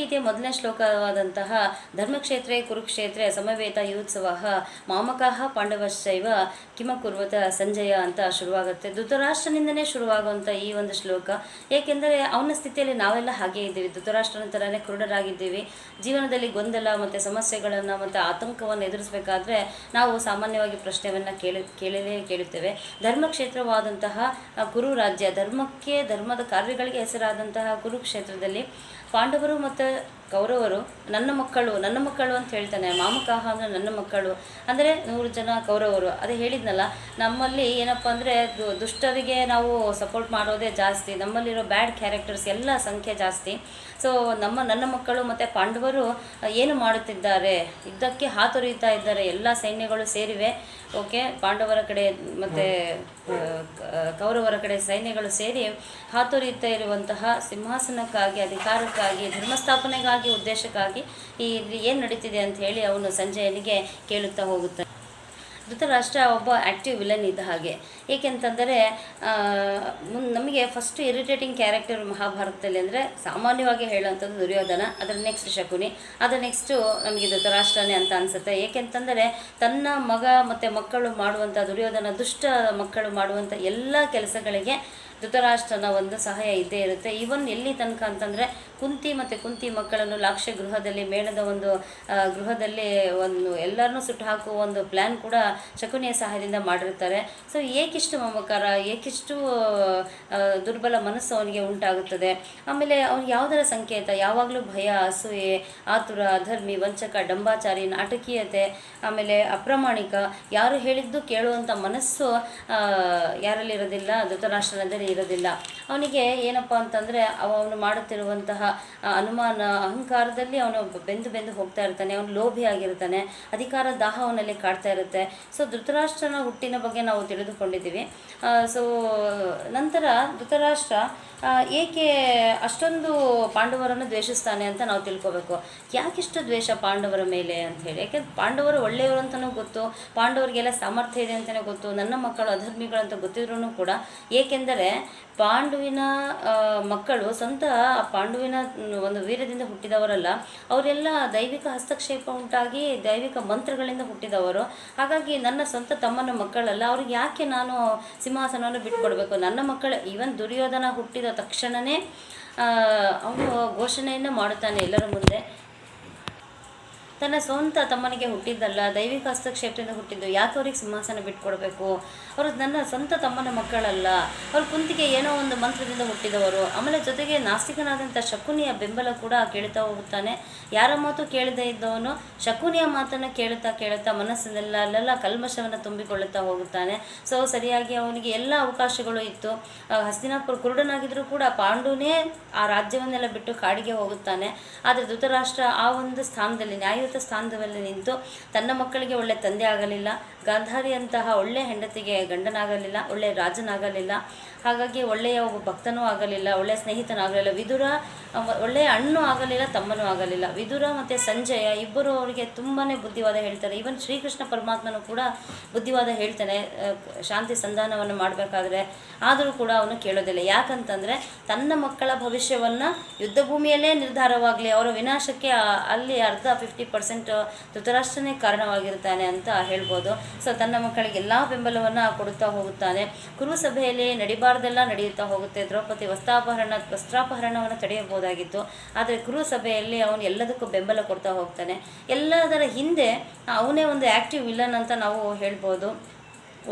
ಭಗವದ್ಗೀತೆಯ ಮೊದಲನೇ ಶ್ಲೋಕವಾದಂತಹ ಧರ್ಮಕ್ಷೇತ್ರೇ, ಕುರುಕ್ಷೇತ್ರ, ಸಮವೇತ, ಯೋತ್ಸವ, ಮಾಮಕಾಹ, ಪಾಂಡವಶ್ಚೈವ ಕಿಮ ಕುರ್ವತ ಸಂಜಯ ಅಂತ ಶುರುವಾಗುತ್ತೆ. ಧೃತರಾಷ್ಟ್ರನಿಂದನೇ ಶುರುವಾಗುವಂಥ ಈ ಒಂದು ಶ್ಲೋಕ. ಏಕೆಂದರೆ ಅವನ ಸ್ಥಿತಿಯಲ್ಲಿ ನಾವೆಲ್ಲ ಹಾಗೇ ಇದ್ದೀವಿ. ಧೃತರಾಷ್ಟ್ರನ ಥರನೇ ಕುರುಡರಾಗಿದ್ದೀವಿ. ಜೀವನದಲ್ಲಿ ಗೊಂದಲ ಮತ್ತು ಸಮಸ್ಯೆಗಳನ್ನು ಮತ್ತು ಆತಂಕವನ್ನು ಎದುರಿಸಬೇಕಾದ್ರೆ ನಾವು ಸಾಮಾನ್ಯವಾಗಿ ಪ್ರಶ್ನೆಯನ್ನು ಕೇಳಿ, ಕೇಳಲೇ ಕೇಳುತ್ತೇವೆ. ಧರ್ಮಕ್ಷೇತ್ರವಾದಂತಹ ಕುರು ರಾಜ್ಯ ಧರ್ಮಕ್ಕೆ, ಧರ್ಮದ ಕಾರ್ಯಗಳಿಗೆ ಹೆಸರಾದಂತಹ ಕುರುಕ್ಷೇತ್ರದಲ್ಲಿ ಪಾಂಡವರು ಮತ್ತು Bye. ಕೌರವರು ನನ್ನ ಮಕ್ಕಳು ನನ್ನ ಮಕ್ಕಳು ಅಂತ ಹೇಳ್ತಾನೆ. ಮಾಮಕಾಹ ಅಂದರೆ ನನ್ನ ಮಕ್ಕಳು. ಅಂದರೆ ನೂರು ಜನ ಕೌರವರು. ಅದೇ ಹೇಳಿದ್ನಲ್ಲ, ನಮ್ಮಲ್ಲಿ ಏನಪ್ಪ ಅಂದರೆ ದುಷ್ಟರಿಗೆ ನಾವು ಸಪೋರ್ಟ್ ಮಾಡೋದೇ ಜಾಸ್ತಿ. ನಮ್ಮಲ್ಲಿರೋ ಬ್ಯಾಡ್ ಕ್ಯಾರೆಕ್ಟರ್ಸ್ ಎಲ್ಲ ಸಂಖ್ಯೆ ಜಾಸ್ತಿ. ಸೊ ನಮ್ಮ, ನನ್ನ ಮಕ್ಕಳು ಮತ್ತು ಪಾಂಡವರು ಏನು ಮಾಡುತ್ತಿದ್ದಾರೆ? ಯುದ್ಧಕ್ಕೆ ಹಾತೊರೆಯುತ್ತಾ ಇದ್ದಾರೆ. ಎಲ್ಲ ಸೈನ್ಯಗಳು ಸೇರಿವೆ. ಓಕೆ ಪಾಂಡವರ ಕಡೆ ಮತ್ತು ಕೌರವರ ಕಡೆ ಸೈನ್ಯಗಳು ಸೇರಿ ಹಾತೊರೆಯುತ್ತಾ ಇರುವಂತಹ ಸಿಂಹಾಸನಕ್ಕಾಗಿ, ಅಧಿಕಾರಕ್ಕಾಗಿ, ಧರ್ಮಸ್ಥಾಪನೆಗಾಗಿ ಉದ್ದೇಶಕ್ಕಾಗಿ ಈ ಏನು ನಡೀತಿದೆ ಅಂತ ಹೇಳಿ ಅವನು ಸಂಜಯನಿಗೆ ಕೇಳುತ್ತಾ ಹೋಗುತ್ತಾನೆ. ಧೃತರಾಷ್ಟ್ರ ಒಬ್ಬ ಆ್ಯಕ್ಟಿವ್ ವಿಲನ್ ಇದ್ದ ಹಾಗೆ. ಏಕೆಂತಂದರೆ ನಮಗೆ ಫಸ್ಟ್ ಇರಿಟೇಟಿಂಗ್ ಕ್ಯಾರೆಕ್ಟರ್ ಮಹಾಭಾರತದಲ್ಲಿ ಅಂದರೆ ಸಾಮಾನ್ಯವಾಗಿ ಹೇಳುವಂಥದ್ದು ದುರ್ಯೋಧನ, ಅದರ ನೆಕ್ಸ್ಟ್ ಶಕುನಿ ಅದರ ನೆಕ್ಸ್ಟು ನಮಗೆ ಧೃತರಾಷ್ಟ್ರನೇ ಅಂತ ಅನಿಸುತ್ತೆ. ಏಕೆಂತಂದರೆ, ತನ್ನ ಮಗ ಮತ್ತು ಮಕ್ಕಳು ಮಾಡುವಂಥ ದುರ್ಯೋಧನ, ದುಷ್ಟ ಮಕ್ಕಳು ಮಾಡುವಂಥ ಎಲ್ಲ ಕೆಲಸಗಳಿಗೆ ಧೃತರಾಷ್ಟ್ರನ ಒಂದು ಸಹಾಯ ಇದ್ದೇ ಇರುತ್ತೆ. ಇವನ್ ಎಲ್ಲಿ ತನಕ ಅಂತಂದರೆ ಕುಂತಿ ಮತ್ತು ಕುಂತಿ ಮಕ್ಕಳನ್ನು ಲಾಕ್ಷ ಗೃಹದಲ್ಲಿ, ಮೇಣದ ಒಂದು ಗೃಹದಲ್ಲಿ ಒಂದು ಎಲ್ಲರನ್ನೂ ಸುಟ್ಟು ಹಾಕುವ ಒಂದು ಪ್ಲ್ಯಾನ್ ಕೂಡ ಶಕುನಿಯ ಸಹಾಯದಿಂದ ಮಾಡಿರ್ತಾರೆ. ಸೊ ಏಕಿಷ್ಟು ಮಮಕಾರ, ಏಕಿಷ್ಟು ದುರ್ಬಲ ಮನಸ್ಸು ಅವನಿಗೆ ಉಂಟಾಗುತ್ತದೆ. ಆಮೇಲೆ ಅವನು ಯಾವುದರ ಸಂಕೇತ? ಯಾವಾಗಲೂ ಭಯ, ಅಸೂಯೆ, ಆತುರ, ಅಧರ್ಮಿ, ವಂಚಕ, ಡಂಬಾಚಾರಿ, ನಾಟಕೀಯತೆ, ಆಮೇಲೆ ಅಪ್ರಾಮಾಣಿಕ. ಯಾರು ಹೇಳಿದ್ದು ಕೇಳುವಂಥ ಮನಸ್ಸು ಯಾರಲ್ಲಿರೋದಿಲ್ಲ? ಧೃತರಾಷ್ಟ್ರನದಲ್ಲಿ ಇರೋದಿಲ್ಲ. ಅವನಿಗೆ ಏನಪ್ಪ ಅಂತಂದರೆ ಅವನು ಮಾಡುತ್ತಿರುವಂತಹ ಅನುಮಾನ, ಅಹಂಕಾರದಲ್ಲಿ ಅವನು ಬೆಂದು ಬೆಂದು ಹೋಗ್ತಾ ಇರ್ತಾನೆ, ಅವನು ಲೋಭಿ ಆಗಿರ್ತಾನೆ, ಅಧಿಕಾರ ದಾಹ ಅವನಲ್ಲಿ ಕಾಡ್ತಾ ಇರುತ್ತೆ. ಸೊ ಧೃತರಾಷ್ಟ್ರನ ಹುಟ್ಟಿನ ಬಗ್ಗೆ ನಾವು ತಿಳಿದುಕೊಂಡಿದ್ದೀವಿ. ಸೊ ನಂತರ ಧೃತರಾಷ್ಟ್ರ ಏಕೆ ಅಷ್ಟೊಂದು ಪಾಂಡವರನ್ನು ದ್ವೇಷಿಸ್ತಾನೆ ಅಂತ ನಾವು ತಿಳ್ಕೊಬೇಕು. ಯಾಕಿಷ್ಟು ದ್ವೇಷ ಪಾಂಡವರ ಮೇಲೆ ಅಂತ ಹೇಳಿ. ಯಾಕೆ ಪಾಂಡವರು ಒಳ್ಳೆಯವರು ಅಂತಲೂ ಗೊತ್ತು, ಪಾಂಡವರಿಗೆಲ್ಲ ಸಾಮರ್ಥ್ಯ ಇದೆ ಅಂತಲೇ ಗೊತ್ತು, ನನ್ನ ಮಕ್ಕಳು ಅಧರ್ಮಿಗಳು ಅಂತ ಗೊತ್ತಿದ್ರೂ ಕೂಡ, ಏಕೆಂದರೆ ಪಾಂಡುವಿನ ಮಕ್ಕಳು ಸ್ವಂತ ಪಾಂಡುವಿನ ಒಂದು ವೀರ್ಯದಿಂದ ಹುಟ್ಟಿದವರಲ್ಲ, ಅವರೆಲ್ಲ ದೈವಿಕ ಹಸ್ತಕ್ಷೇಪ ಉಂಟಾಗಿ ದೈವಿಕ ಮಂತ್ರಗಳಿಂದ ಹುಟ್ಟಿದವರು. ಹಾಗಾಗಿ ನನ್ನ ಸ್ವಂತ ತಮ್ಮನ ಮಕ್ಕಳಲ್ಲ, ಅವ್ರಿಗೆ ಯಾಕೆ ನಾನು ಸಿಂಹಾಸನವನ್ನು ಬಿಟ್ಕೊಡ್ಬೇಕು? ನನ್ನ ಮಕ್ಕಳು ಈವನ್ ದುರ್ಯೋಧನ ಹುಟ್ಟಿದ ತಕ್ಷಣವೇ ಅವನು ಘೋಷಣೆಯನ್ನು ಮಾಡುತ್ತಾನೆ ಎಲ್ಲರ ಮುಂದೆ. ತನ್ನ ಸ್ವಂತ ತಮ್ಮನಿಗೆ ಹುಟ್ಟಿದ್ದಲ್ಲ, ದೈವಿಕ ಹಸ್ತಕ್ಷೇಪದಿಂದ ಹುಟ್ಟಿದ್ದು, ಯಾಕೆ ಅವ್ರಿಗೆ ಸಿಂಹಾಸನ ಬಿಟ್ಕೊಡ್ಬೇಕು? ಅವರು ನನ್ನ ಸ್ವಂತ ತಮ್ಮನ ಮಕ್ಕಳಲ್ಲ. ಅವ್ರ ಕುಂತಿಗೆ ಏನೋ ಒಂದು ಮಂತ್ರದಿಂದ ಹುಟ್ಟಿದವರು. ಆಮೇಲೆ ಜೊತೆಗೆ ನಾಸ್ತಿಕನಾದಂಥ ಶಕುನಿಯ ಬೆಂಬಲ ಕೂಡ ಕೇಳ್ತಾ ಹೋಗುತ್ತಾನೆ ಯಾರ ಮಾತು ಕೇಳದೇ ಇದ್ದವನು ಶಕುನಿಯ ಮಾತನ್ನು ಕೇಳುತ್ತಾ ಕೇಳುತ್ತಾ ಮನಸ್ಸಿನೆಲ್ಲ ಅಲ್ಲೆಲ್ಲ ಕಲ್ಮಶವನ್ನು ತುಂಬಿಕೊಳ್ಳುತ್ತಾ ಹೋಗುತ್ತಾನೆ. ಸೊ ಸರಿಯಾಗಿ ಅವನಿಗೆ ಎಲ್ಲ ಅವಕಾಶಗಳು ಇತ್ತು. ಹಸ್ತಿನಾಪುರ ಕುರುಡನಾಗಿದ್ದರೂ ಕೂಡ ಪಾಂಡುನೇ ಆ ರಾಜ್ಯವನ್ನೆಲ್ಲ ಬಿಟ್ಟು ಕಾಡಿಗೆ ಹೋಗುತ್ತಾನೆ. ಆದರೆ ಧೃತರಾಷ್ಟ್ರ ಆ ಒಂದು ಸ್ಥಾನದಲ್ಲಿ ಸ್ಥಾನದಲ್ಲಿ ನಿಂತು ತನ್ನ ಮಕ್ಕಳಿಗೆ ಒಳ್ಳೆ ತಂದೆ ಆಗಲಿಲ್ಲ ಗಾಂಧಾರಿಯಂತಹ ಒಳ್ಳೆ ಹೆಂಡತಿಗೆ ಗಂಡನಾಗಲಿಲ್ಲ, ಒಳ್ಳೆ ರಾಜನಾಗಲಿಲ್ಲ, ಹಾಗಾಗಿ ಒಳ್ಳೆಯ ಒಬ್ಬ ಭಕ್ತನೂ ಆಗಲಿಲ್ಲ ಒಳ್ಳೆಯ ಸ್ನೇಹಿತನಾಗಲಿಲ್ಲ ವಿದುರ ಒಳ್ಳೆಯ ಅಣ್ಣು ಆಗಲಿಲ್ಲ, ತಮ್ಮನೂ ಆಗಲಿಲ್ಲ. ವಿದುರ ಮತ್ತು ಸಂಜಯ ಇಬ್ಬರು ಅವರಿಗೆ ತುಂಬಾ ಬುದ್ಧಿವಾದ ಹೇಳ್ತಾರೆ. ಈವನ್ ಶ್ರೀಕೃಷ್ಣ ಪರಮಾತ್ಮನು ಕೂಡ ಬುದ್ಧಿವಾದ ಹೇಳ್ತಾನೆ ಶಾಂತಿ ಸಂಧಾನವನ್ನು ಮಾಡಬೇಕಾದ್ರೆ. ಆದರೂ ಕೂಡ ಅವನು ಕೇಳೋದಿಲ್ಲ. ಯಾಕಂತಂದರೆ ತನ್ನ ಮಕ್ಕಳ ಭವಿಷ್ಯವನ್ನು ಯುದ್ಧ ಭೂಮಿಯಲ್ಲೇ ನಿರ್ಧಾರವಾಗಲಿ, ಅವರ ವಿನಾಶಕ್ಕೆ ಅಲ್ಲಿ ಅರ್ಧ ಫಿಫ್ಟಿ ಪರ್ಸೆಂಟ್ ಧೃತರಾಷ್ಟ್ರನೇ ಕಾರಣವಾಗಿರ್ತಾನೆ ಅಂತ ಹೇಳ್ಬೋದು. ಸೊ ತನ್ನ ಮಕ್ಕಳಿಗೆ ಎಲ್ಲ ಬೆಂಬಲವನ್ನು ಕೊಡುತ್ತಾ ಹೋಗುತ್ತಾನೆ. ಕುರುಸಭೆಯಲ್ಲಿ ನಡಿಬಾರ್ದೆಲ್ಲ ನಡೆಯುತ್ತಾ ಹೋಗುತ್ತೆ. ದ್ರೌಪದಿ ವಸ್ತ್ರಾಪಹರಣ ವಸ್ತ್ರಾಪಹರಣವನ್ನು ತಡೆಯಬಹುದಾಗಿತ್ತು. ಆದರೆ ಕುರುಸಭೆಯಲ್ಲಿ ಅವನು ಎಲ್ಲದಕ್ಕೂ ಬೆಂಬಲ ಕೊಡ್ತಾ ಹೋಗ್ತಾನೆ. ಎಲ್ಲದರ ಹಿಂದೆ ಅವನೇ ಒಂದು ಆ್ಯಕ್ಟಿವ್ ವಿಲನ್ ಅಂತ ನಾವು ಹೇಳ್ಬೋದು.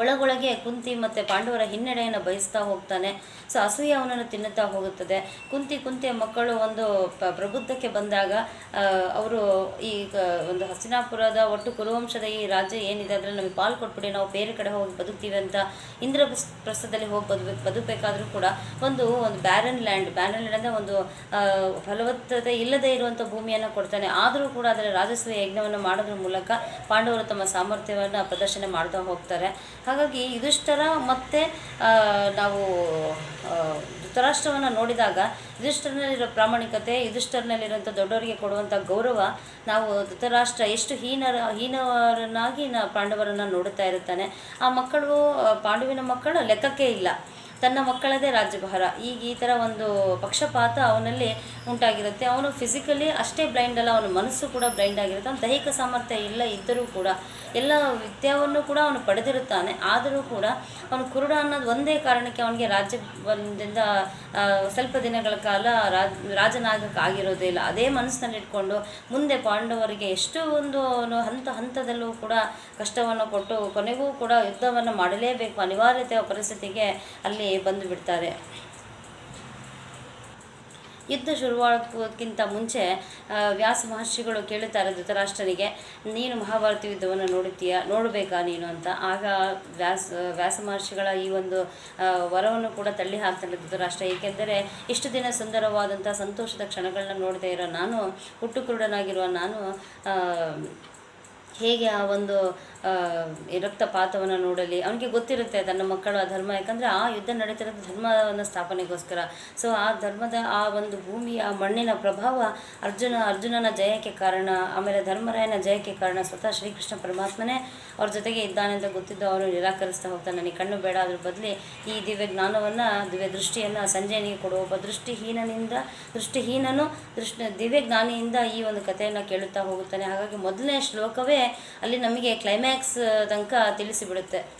ಒಳಗೊಳಗೆ ಕುಂತಿ ಮತ್ತು ಪಾಂಡವರ ಹಿನ್ನಡೆಯನ್ನು ಬಯಸ್ತಾ ಹೋಗ್ತಾನೆ. ಸೊ ಅಸೂಯೆ ಅವನನ್ನು ತಿನ್ನುತ್ತಾ ಹೋಗುತ್ತದೆ. ಕುಂತಿ ಕುಂತಿಯ ಮಕ್ಕಳು ಒಂದು ಪ್ರಬುದ್ಧಕ್ಕೆ ಬಂದಾಗ ಅವರು ಈ ಒಂದು ಹಸ್ತಿನಾಪುರದ ಒಟ್ಟು ಕುರುವಂಶದ ಈ ರಾಜ್ಯ ಏನಿದೆ, ಅದರಲ್ಲಿ ನಮಗೆ ಪಾಲು ಕೊಟ್ಬಿಡಿ, ನಾವು ಬೇರೆ ಕಡೆ ಹೋಗಿ ಬದುಕ್ತೀವಿ ಅಂತ ಇಂದ್ರ ಪ್ರಸ್ಥದಲ್ಲಿ ಹೋಗಿ ಬದುಕಬೇಕು ಬದುಕಬೇಕಾದ್ರೂ ಕೂಡ ಒಂದು ಒಂದು ಬ್ಯಾರನ್ ಲ್ಯಾಂಡ್ ಬ್ಯಾರನ್ ಲ್ಯಾಂಡ್ ಅಂದರೆ ಒಂದು ಫಲವತ್ತತೆ ಇಲ್ಲದೇ ಇರುವಂಥ ಭೂಮಿಯನ್ನು ಕೊಡ್ತಾನೆ. ಆದರೂ ಕೂಡ ಅದರ ರಾಜಸ್ವ ಯಜ್ಞವನ್ನು ಮಾಡೋದ್ರ ಮೂಲಕ ಪಾಂಡವರು ತಮ್ಮ ಸಾಮರ್ಥ್ಯವನ್ನು ಪ್ರದರ್ಶನ ಮಾಡ್ತಾ ಹೋಗ್ತಾರೆ. ಹಾಗಾಗಿ ಯುಧಿಷ್ಠರ ಮತ್ತು ನಾವು ಧೃತರಾಷ್ಟ್ರವನ್ನು ನೋಡಿದಾಗ ಯುಧಿಷ್ಠರನಲ್ಲಿರೋ ಪ್ರಾಮಾಣಿಕತೆ ಯುಧಿಷ್ಠರನಲ್ಲಿರೋಂಥ ದೊಡ್ಡವರಿಗೆ ಕೊಡುವಂಥ ಗೌರವ, ನಾವು ಧೃತರಾಷ್ಟ್ರ ಎಷ್ಟು ಹೀನರ, ಹೀನವರನ್ನಾಗಿ ನಾ ಪಾಂಡವರನ್ನು ನೋಡುತ್ತಾ ಇರುತ್ತಾನೆ, ಆ ಮಕ್ಕಳು ಪಾಂಡುವಿನ ಮಕ್ಕಳು ಲೆಕ್ಕಕ್ಕೆ ಇಲ್ಲ. ತನ್ನ ಮಕ್ಕಳದೇ ರಾಜ್ಯಭಾರ. ಈಗ ಈ ಥರ ಒಂದು ಪಕ್ಷಪಾತ ಅವನಲ್ಲಿ ಉಂಟಾಗಿರುತ್ತೆ. ಅವನು ಫಿಸಿಕಲಿ ಅಷ್ಟೇ ಬ್ಲೈಂಡ್ ಅಲ್ಲ, ಅವನ ಮನಸ್ಸು ಕೂಡ ಬ್ಲೈಂಡ್ ಆಗಿರುತ್ತೆ. ಅವನ ದೈಹಿಕ ಸಾಮರ್ಥ್ಯ ಇಲ್ಲ ಇದ್ದರೂ ಕೂಡ, ಎಲ್ಲ ವಿದ್ಯಾವನ್ನು ಕೂಡ ಅವನು ಪಡೆದಿರುತ್ತಾನೆ. ಆದರೂ ಕೂಡ ಅವನು ಕುರುಡ ಅನ್ನೋದು ಒಂದೇ ಕಾರಣಕ್ಕೆ ಅವನಿಗೆ ರಾಜ್ಯ ಒಂದಿಂದ ಸ್ವಲ್ಪ ದಿನಗಳ ಕಾಲ ರಾಜ ರಾಜನಾಗಕ್ಕಾಗಿರೋದೇ ಇಲ್ಲ. ಅದೇ ಮನಸ್ಸಿನಲ್ಲಿಟ್ಕೊಂಡು ಮುಂದೆ ಪಾಂಡವರಿಗೆ ಎಷ್ಟು ಒಂದು ಅವನು ಹಂತ ಹಂತದಲ್ಲೂ ಕೂಡ ಕಷ್ಟವನ್ನು ಕೊಟ್ಟು ಕೊನೆಗೂ ಕೂಡ ಯುದ್ಧವನ್ನು ಮಾಡಲೇಬೇಕು. ಅನಿವಾರ್ಯತೆ ಪರಿಸ್ಥಿತಿಗೆ ಅಲ್ಲಿ ಬಂದು ಬಿಡ್ತಾರೆ ಯುದ್ಧ ಶುರುವಾಗುವುದಕ್ಕಿಂತ ಮುಂಚೆ ವ್ಯಾಸ ಮಹರ್ಷಿಗಳು ಕೇಳುತ್ತಾರೆ ಧೃತರಾಷ್ಟ್ರನಿಗೆ, ನೀನು ಮಹಾಭಾರತ ಯುದ್ಧವನ್ನು ನೋಡುತ್ತೀಯ? ನೋಡಬೇಕಾ ನೀನು ಅಂತ? ಆಗ ವ್ಯಾಸ ವ್ಯಾಸ ಮಹರ್ಷಿಗಳ ಈ ಒಂದು ವರವನ್ನು ಕೂಡ ತಳ್ಳಿ ಹಾಕ್ತಾನೆ ಧೃತರಾಷ್ಟ್ರ. ಏಕೆಂದರೆ, ಇಷ್ಟು ದಿನ ಸುಂದರವಾದಂಥ ಸಂತೋಷದ ಕ್ಷಣಗಳನ್ನ ನೋಡದೇ ಇರೋ ನಾನು ಹುಟ್ಟು ಕುರುಡನಾಗಿರುವ ನಾನು ಹೇಗೆ ಆ ಒಂದು ಆ, ರಕ್ತಪಾತವನ್ನು ನೋಡಲಿ ಅವನಿಗೆ ಗೊತ್ತಿರುತ್ತೆ ತನ್ನ ಮಕ್ಕಳು ಧರ್ಮ ಯಾಕಂದರೆ ಆ ಯುದ್ಧ ನಡೀತಿರೋದು ಧರ್ಮವನ್ನು ಸ್ಥಾಪನೆಗೋಸ್ಕರ. ಸೊ ಆ ಧರ್ಮದ ಆ ಒಂದು ಭೂಮಿಯ ಮಣ್ಣಿನ ಪ್ರಭಾವ ಅರ್ಜುನ ಅರ್ಜುನನ ಜಯಕ್ಕೆ ಕಾರಣ ಆಮೇಲೆ ಧರ್ಮರಾಯನ ಜಯಕ್ಕೆ ಕಾರಣ ಸ್ವತಃ ಶ್ರೀಕೃಷ್ಣ ಪರಮಾತ್ಮನೇ ಅವ್ರ ಜೊತೆಗೆ ಇದ್ದಾನೆ ಅಂತ ಗೊತ್ತಿದ್ದು ಅವನು ನಿರಾಕರಿಸ್ತಾ ಹೋಗ್ತಾನೆ. ನನಗೆ ಕಣ್ಣು ಬೇಡ, ಅದ್ರ ಬದಲಿ ಈ ದಿವ್ಯ ಜ್ಞಾನವನ್ನು, ದಿವ್ಯ ದೃಷ್ಟಿಯನ್ನು ಸಂಜಯನಿಗೆ ಕೊಡುವ ಒಬ್ಬ ದೃಷ್ಟಿಹೀನನಿಂದ, ದೃಷ್ಟಿಹೀನನು ದೃಷ್ಟಿ, ದಿವ್ಯ ಜ್ಞಾನಿಯಿಂದ ಈ ಒಂದು ಕಥೆಯನ್ನು ಕೇಳುತ್ತಾ ಹೋಗುತ್ತಾನೆ. ಹಾಗಾಗಿ ಮೊದಲನೇ ಶ್ಲೋಕವೇ ಅಲ್ಲಿ ನಮಗೆ ಕ್ಲೈಮ್ಯಾಕ್ಸ್ ತನಕ ತಿಳಿಸಿಬಿಡುತ್ತೆ.